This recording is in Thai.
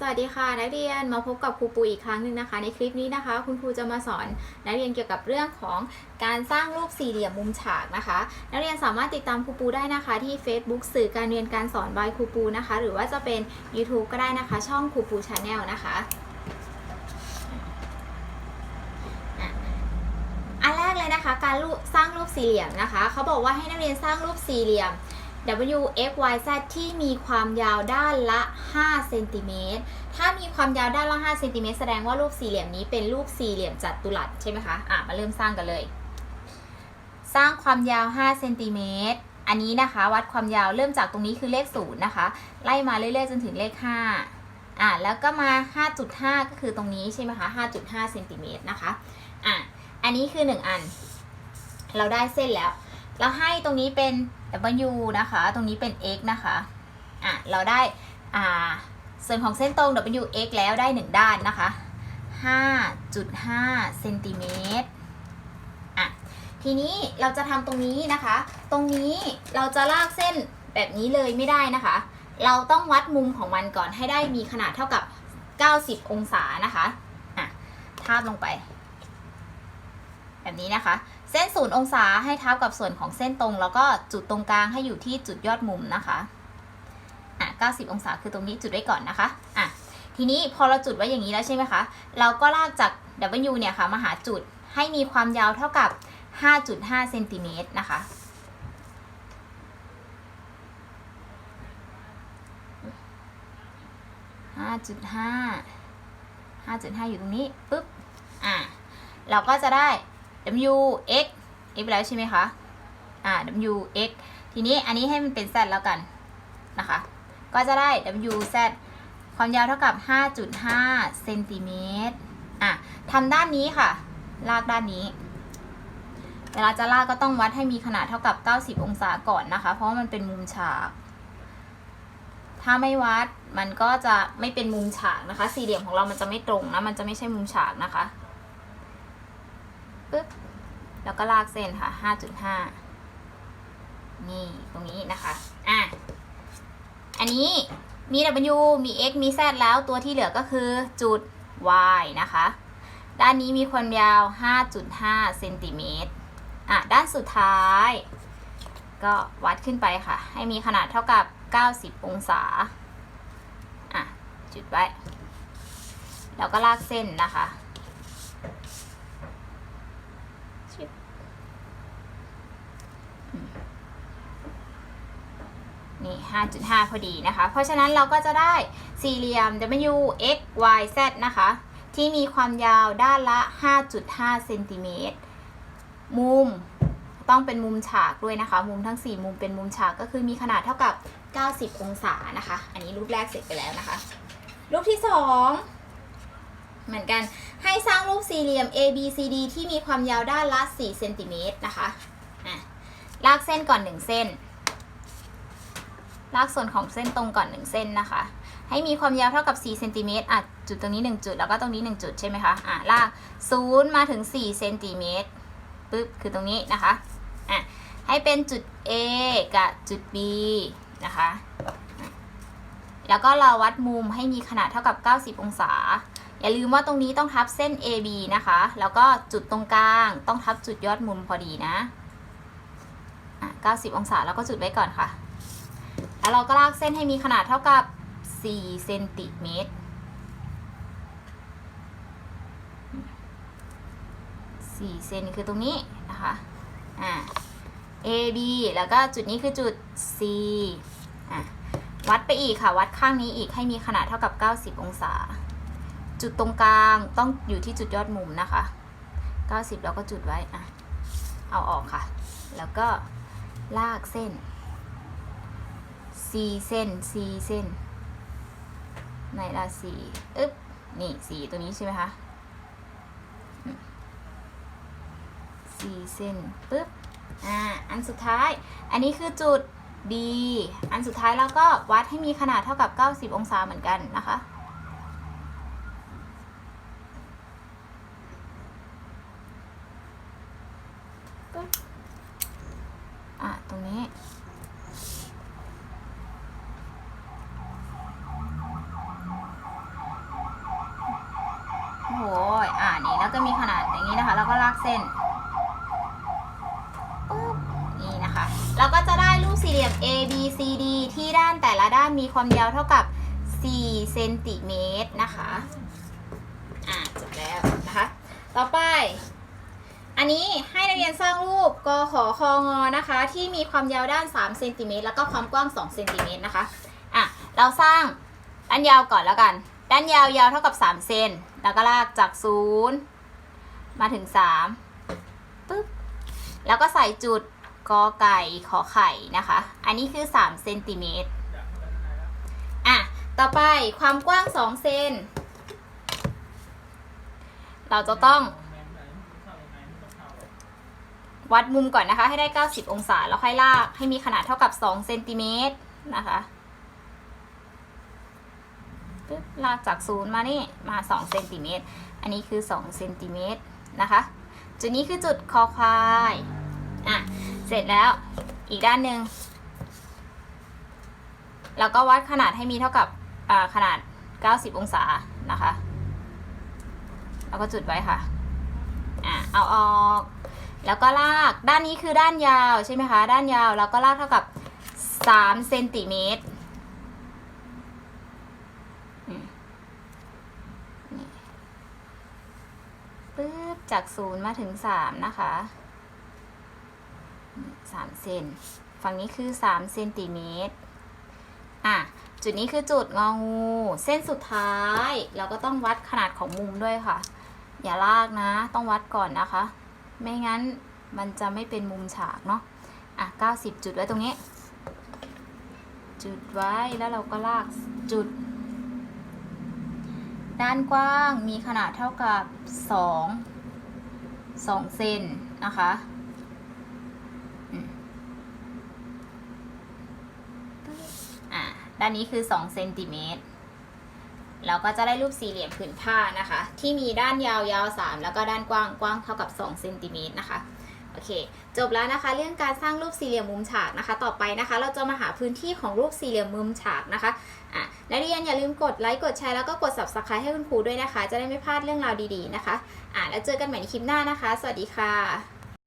สวัสดีค่ะนักเรียนมาพบกับครูปูอีกครั้งหนึ่งนะคะ ในคลิปนี้นะคะ คุณครูจะมาสอนนักเรียนเกี่ยวกับเรื่องของการสร้างรูปสี่เหลี่ยมมุมฉากนะคะ นักเรียนสามารถติดตามครูปูได้นะคะ ที่ Facebook สื่อการเรียนการสอน by ครูปูนะคะ หรือว่าจะเป็น YouTube ก็ได้นะคะ ช่องครูปูชาแนลนะคะอันแรกเลยนะคะ การสร้างรูปสี่เหลี่ยมนะคะเขาบอกว่าให้นักเรียนสร้างรูปสี่เหลี่ยม w x y z ที่มีความยาวด้านละ5เซนติเมตรถ้ามีความยาวด้านละ5เซนติเมตรแสดงว่ารูปสี่เหลี่ยมนี้เป็นรูปสี่เหลี่ยมจัตุรัสใช่ไหมคะอะมาเริ่มสร้างกันเลย สร้างความยาว5เซนติเมตรอันนี้นะคะวัดความยาวเริ่มจากตรงนี้คือเลข0นะคะ ไล่มาเรื่อยๆจนถึงเลข 5 อะแล้วก็มา 5.5 ก็คือตรงนี้ใช่ไหมคะ 5.5เซนติเมตรนะคะอะอันนี้คือ 1 อัน เราได้เส้นแล้ว เราให้ตรงนี้เป็น w นะคะ ตรงนี้เป็น x นะคะอะเราได้อ่าส่วนของเส้นตรง w x แล้วได้ 1 ด้านนะคะ 5.5เซนติเมตรอะทีนี้เราจะทำตรงนี้นะคะ ตรงนี้เราจะลากเส้นแบบนี้เลยไม่ได้นะคะ เราต้องวัดมุมของมันก่อนให้ได้มีขนาดเท่ากับ 90 องศานะคะอะทาบลงไป แบบนี้นะคะ เส้นศูนย์องศาให้เท้ากับส่วนของเส้นตรง แล้วก็จุดตรงกลางให้อยู่ที่จุดยอดมุมนะคะอะ90 องศาคือตรงนี้จุดไว้ก่อนนะคะอะทีนี้พอเราจุดไว้อย่างนี้แล้วใช่ไหมคะ เราก็ลากจาก W เนี่ยค่ะมาหาจุดให้มีความยาวเท่ากับ 5.5 เซนติเมตรนะคะ 5.5 5.5 อยู่ตรงนี้ปุ๊บ อะ เราก็จะได้ w x x ไปแล้วใช่ไหมคะ อ่า w x ทีนี้อันนี้ให้มันเป็น z แล้วกันนะคะ ก็จะได้ w z ความยาวเท่ากับ 5.5เซนติเมตรอะทำด้านนี้ค่ะ ลากด้านนี้ เวลาจะลากก็ต้องวัดให้มีขนาดเท่ากับ 90 องศาก่อนนะคะ เพราะมันเป็นมุมฉาก ถ้าไม่วัดมันก็จะไม่เป็นมุมฉากนะคะ สี่เหลี่ยมของเรามันจะไม่ตรงนะ มันจะไม่ใช่มุมฉากนะคะ ปึ๊บแล้วก็ลากเส้นค่ะ 5.5 นี่ตรงนี้นะคะ อะ อันนี้มี W มี X มี Z แล้วตัวที่เหลือก็คือจุด Y นะคะ ด้านนี้มีความยาว 5.5 เซนติเมตร อะ ด้านสุดท้าย ก็วัดขึ้นไปค่ะ ให้มีขนาดเท่ากับ 90 องศา อะ จุดไว้ แล้วก็ลากเส้นนะคะ นี่ 5.5 พอดีนะคะ เพราะฉะนั้นเราก็จะได้สี่เหลี่ยม W X Y Z นะคะ ที่มีความยาวด้านละ 5.5เซนติเมตร มุมต้องเป็นมุมฉากด้วยนะคะ มุมทั้ง 4 มุมเป็นมุมฉากก็คือมีขนาดเท่ากับ 90 องศานะคะ อันนี้รูปแรกเสร็จไปแล้วนะคะ รูปที่ 2 เหมือนกันให้สร้างรูปสี่เหลี่ยม A B C D ที่มีความยาวด้านละ4เซนติเมตรนะคะอะลากเส้นก่อน 1 เส้น ลากส่วนของเส้นตรงก่อน 1 เส้นนะคะ ให้มีความยาวเท่ากับ4เซนติเมตรอะจุดตรงนี้ 1 จุดแล้วก็ตรงนี้ 1 จุดใช่ไหมคะอะลาก 0 มาถึง4เซนติเมตรปึ๊บคือตรงนี้นะคะอะให้เป็นจุด A กับจุด B นะคะ แล้วก็เราวัดมุมให้มีขนาดเท่ากับ 90 องศา อย่าลืมว่าตรงนี้ต้องทับเส้น AB นะคะ แล้วก็จุดตรงกลางต้องทับจุดยอดมุมพอดีนะอะ90 องศาแล้วก็จุดไว้ก่อนค่ะ แล้วเราก็ลากเส้นให้มีขนาดเท่ากับ 4 เซนติเมตร4เซนคือตรงนี้นะคะอ่า A B แล้วก็จุดนี้คือจุด C อะวัดไปอีกค่ะ วัดข้างนี้อีกให้มีขนาดเท่ากับ 90 องศา จุดตรงกลางต้องอยู่ที่จุดยอดมุมนะคะ 90แล้วก็จุดไว้อะเอาออกค่ะ แล้วก็ลากเส้นสี่เส้นสี่เส้นไหนละสี่อึ๊บ นี่สีตัวนี้ใช่ไหมคะสี่เส้นปึ๊บ อ่า อันสุดท้าย อันนี้คือจุด B อันสุดท้ายแล้วก็วัดให้มีขนาดเท่ากับ 90 องศาเหมือนกันนะคะ ปึ๊บ อะ ตรงนี้ อ่านี่แล้วก็มีขนาดอย่างนี้นะคะ แล้วก็ลากเส้นปุ๊บนี่นะคะเราก็จะได้รูปสี่เหลี่ยม A B C D ที่ด้านแต่ละด้านมีความยาวเท่ากับ4เซนติเมตรนะคะ อ่าจบแล้วนะคะ ต่อไป อันนี้ให้นักเรียนสร้างรูปกขอคองอนะคะ ที่มีความยาวด้าน3เซนติเมตรแล้วก็ความกว้าง2เซนติเมตรนะคะ อะ เราสร้างด้านยาวก่อนแล้วกัน ด้านยาวยาวเท่ากับ 3 เซน แล้วก็ลากจาก 0 มาถึง3ปึ๊บ แล้วก็ใส่จุดกอไก่ขอไข่นะคะ อันนี้คือ3เซนติเมตร อะ ต่อไปความกว้าง 2 เซน เราจะต้อง วัดมุมก่อนนะคะ ให้ได้ 90 องศา แล้วค่อยลากให้มีขนาดเท่ากับ2เซนติเมตรนะคะ ปึ๊บลากจากศูนย์มานี่มา2เซนติเมตรอันนี้คือ2เซนติเมตรนะคะ จุดนี้คือจุดคอควายอะเสร็จแล้วอีกด้านหนึ่งแล้วก็วัดขนาดให้มีเท่ากับอ่าขนาด 90 องศานะคะแล้วก็จุดไว้ค่ะอะเอาออกแล้วก็ลากด้านนี้คือด้านยาวใช่ไหมคะ ด้านยาวแล้วก็ลากเท่ากับ3เซนติเมตรอืมนี่ปึ๊บ จากศูนย์มาถึง3นะคะนี่3เซนฝั่งนี้คือ3เซนติเมตรอะจุดนี้คือจุดงองู เส้นสุดท้าย เราก็ต้องวัดขนาดของมุมด้วยค่ะ อย่าลากนะ ต้องวัดก่อนนะคะ ไม่งั้นมันจะไม่เป็นมุมฉากเนาะอะ 90 จุดไว้ตรงนี้ จุดไว้แล้วเราก็ลากจุด ด้านกว้างมีขนาดเท่ากับ 2 สองเซนนะคะอ่าด้านนี้คือ2เซนติเมตรเราก็จะได้รูปสี่เหลี่ยมผืนผ้านะคะ ที่มีด้านยาวยาว3แล้วก็ด้านกว้างกว้างเท่ากับ2เซนติเมตรนะคะ โอเค จบแล้วนะคะเรื่องการสร้างรูปสี่เหลี่ยมมุมฉากนะคะ ต่อไปนะคะ เราจะมาหาพื้นที่ของรูปสี่เหลี่ยมมุมฉากนะคะอะนักเรียนอย่าลืมกดไลค์กดแชร์แล้วก็กด subscribe ให้คุณครูด้วยนะคะ จะได้ไม่พลาดเรื่องราวดีๆนะคะอะแล้วเจอกันใหม่ในคลิปหน้านะคะ สวัสดีค่ะ